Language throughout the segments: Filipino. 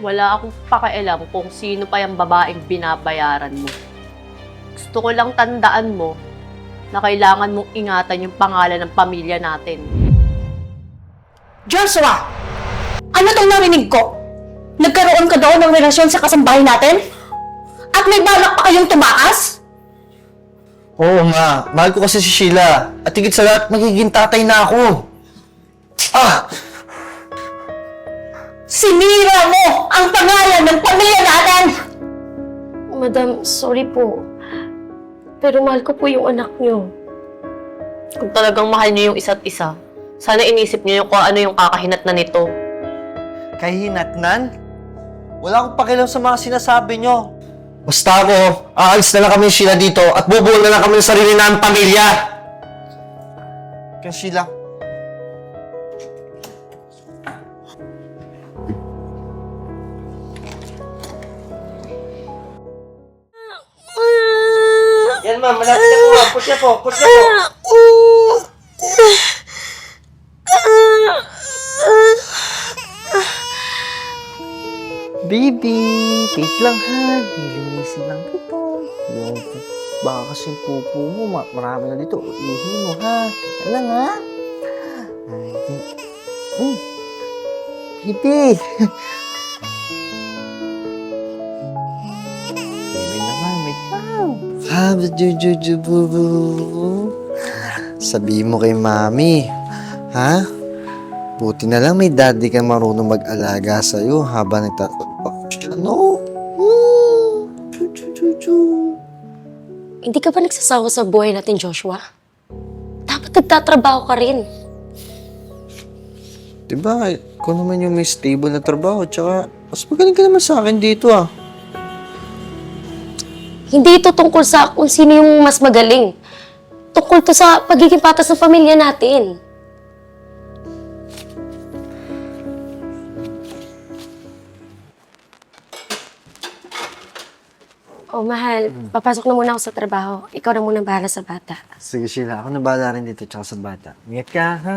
Wala akong pakialam kung sino pa yung babaeng binabayaran mo. Gusto ko lang tandaan mo na kailangan mong ingatan yung pangalan ng pamilya natin. Joshua! Ano tong narinig ko? Nagkaroon ka daw ng relasyon sa kasambahay natin? At may balak pa kayong tumakas? Oo nga, mahal ko kasi si Sheila. At higit sa lahat, magiging tatay na ako. Ah! Sinira mo ang pangalan ng pamilya natin! Madam, sorry po. Pero mahal ko po yung anak niyo. Kung talagang mahal niyo yung isa't isa, sana inisip niyo yung kung ano yung kakahinat na nito. Kahinatnan? Wala akong pakialam sa mga sinasabi nyo. Basta ako, aalis na lang kami ni Sheila dito at bubuo na lang kami ng sarili namin pamilya. Kaya Sheila, Yan ma'am, malapit na po ma'am. Push na po, push na po. Baby, wait lang ha. Nilinisin lang kita. Yung, baka kasi yung pupo mo, ma- marami na dito. Ihi mo ha. Teka lang ha. Ay, di- mm. Baby Sabihin mo kay mami, ha? Buti na lang may daddy kang marunong mag-alaga sa'yo habang nagtatrabaho. No? Hindi ka ba nagsasawa sa buhay natin, Joshua? Dapat nagtatrabaho ka rin. Diba, ikaw naman yung may stable na trabaho, tsaka mas magaling ka naman sa akin dito ah. Hindi ito tungkol sa kung sino yung mas magaling. Tungkol to sa pagiging patas ng pamilya natin. Oh, mahal. Papasok na muna ako sa trabaho. Ikaw na muna bahala sa bata. Sige Sheila, ako na bahala rin dito tsaka sa bata. Ingat ka ha.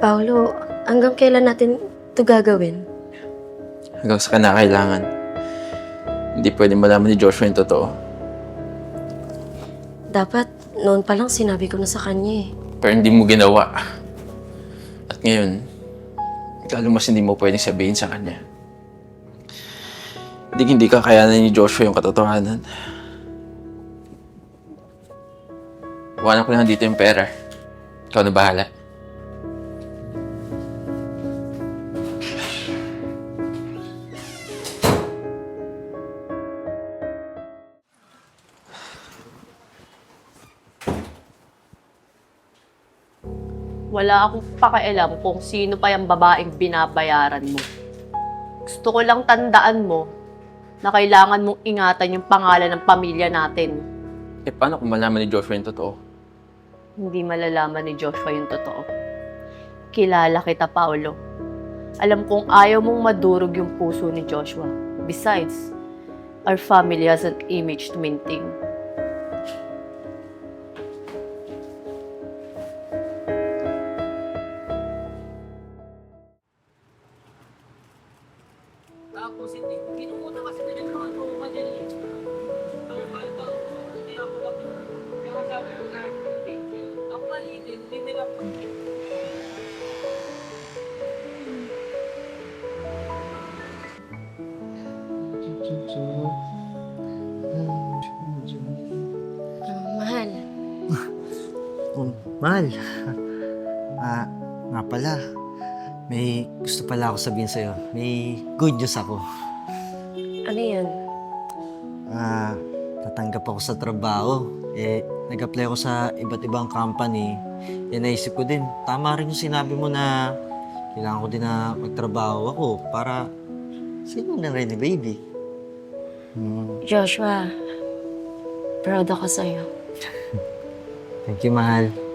Paolo, hanggang kailan natin ito gagawin? Hanggang sa kinakailangan. Hindi pwede malaman ni Joshua yung totoo. Dapat noon pa lang sinabi ko na sa kanya eh. Pero hindi mo ginawa. At ngayon, lalo mas hindi mo pwedeng sabihin sa kanya. Hindi hindi kakayanan ni Joshua yung katotohanan. Iwanan ko lang dito yung pera. Ikaw na bahala. Wala akong pakialam kung sino pa yung babaeng binabayaran mo. Gusto ko lang tandaan mo na kailangan mong ingatan yung pangalan ng pamilya natin. Eh, paano kung malaman ni Joshua yung totoo? Hindi malalaman ni Joshua yung totoo. Kilala kita, Paolo. Alam kong ayaw mong madurog yung puso ni Joshua. Besides, our family has an image to maintain. Ah, mahal, Oh, mahal. Ah, nga pala. May gusto pala ako sabihin sa'yo. May good news ako. ano yan? Ah, tatanggap ako sa trabaho. Eh, nag-apply ako sa iba't ibang company. Eh, naisip ko din, tama rin yung sinabi mo na kailangan ko din na magtrabaho ako para sa inyo na rin ni baby. Joshua, proud ako sa'yo. Thank you, mahal.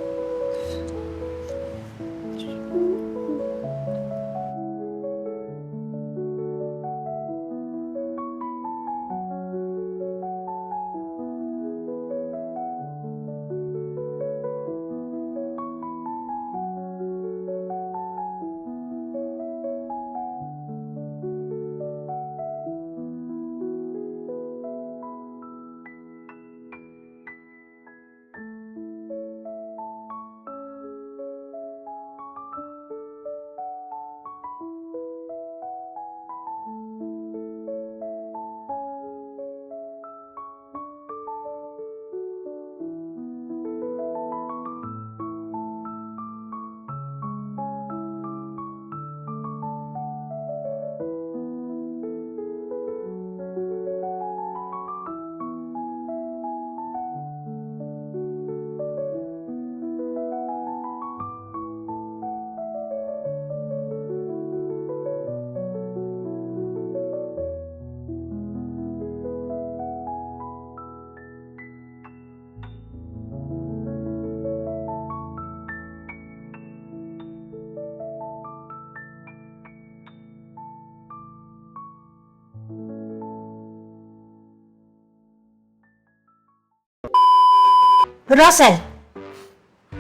Russell,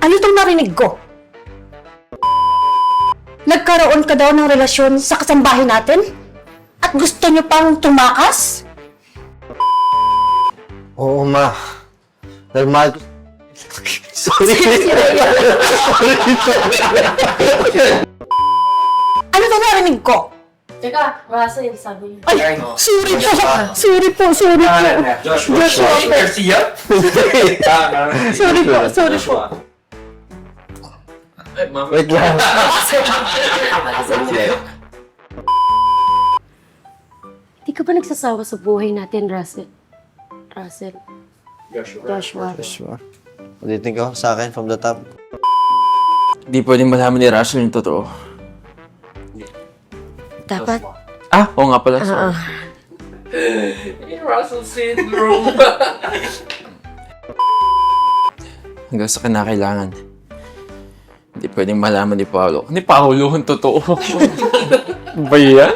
ano itong narinig ko? Nagkaroon ka daw ng relasyon sa kasambahay natin? At gusto niyo pang tumakas? Oo, ma. Mahal ko... Sorry. Ano itong narinig ko? Teka, Russell, sabi niyo. Ay, sorry po. Sorry po, sorry po. Joshua po. Sorry po, sorry po. Wait lang. Di ka ba nagsasawa sa buhay natin, Russell? Russell. Joshua. Joshua. Ulitin ko sa akin from the top. Hindi pwedeng malaman ni Russell yung totoo. Dapat, Ah, oo nga pala. sorry. oo. Hanggang sa kinakailangan. Hindi pwedeng malaman ni Paolo. Ni Paolo ang totoo. ba yan?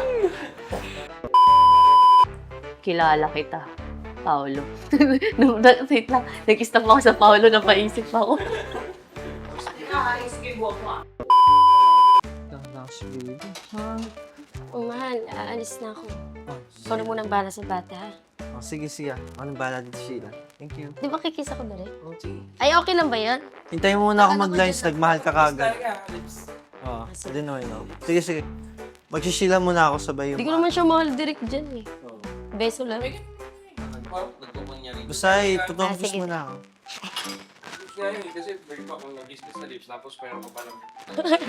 Kilala kita, Paolo. Nung, na, wait lang, nag-stop ako sa Paolo, napaisip ako. Oh, mahal, aalis na ako. Ikaw na munang bala sa bata, ha? Oh, sige, sige. Anong bala dito, Sheila? Thank you. Di ba kikisa ko na rin? Oh, sige. Ay, okay lang ba yan? Hintayin mo muna ako mag-lines. Nagmahal ka kagad. Oo, oh, din naman ako. Sige, sige. Magsisila muna ako sabay Hindi yung... ko naman siya mahal direct dyan, eh. Beso lang. Basta ay, Ah, tutungkos sige. muna ako. Kasi break pa akong nag-business sa lips, tapos meron ko pa lang.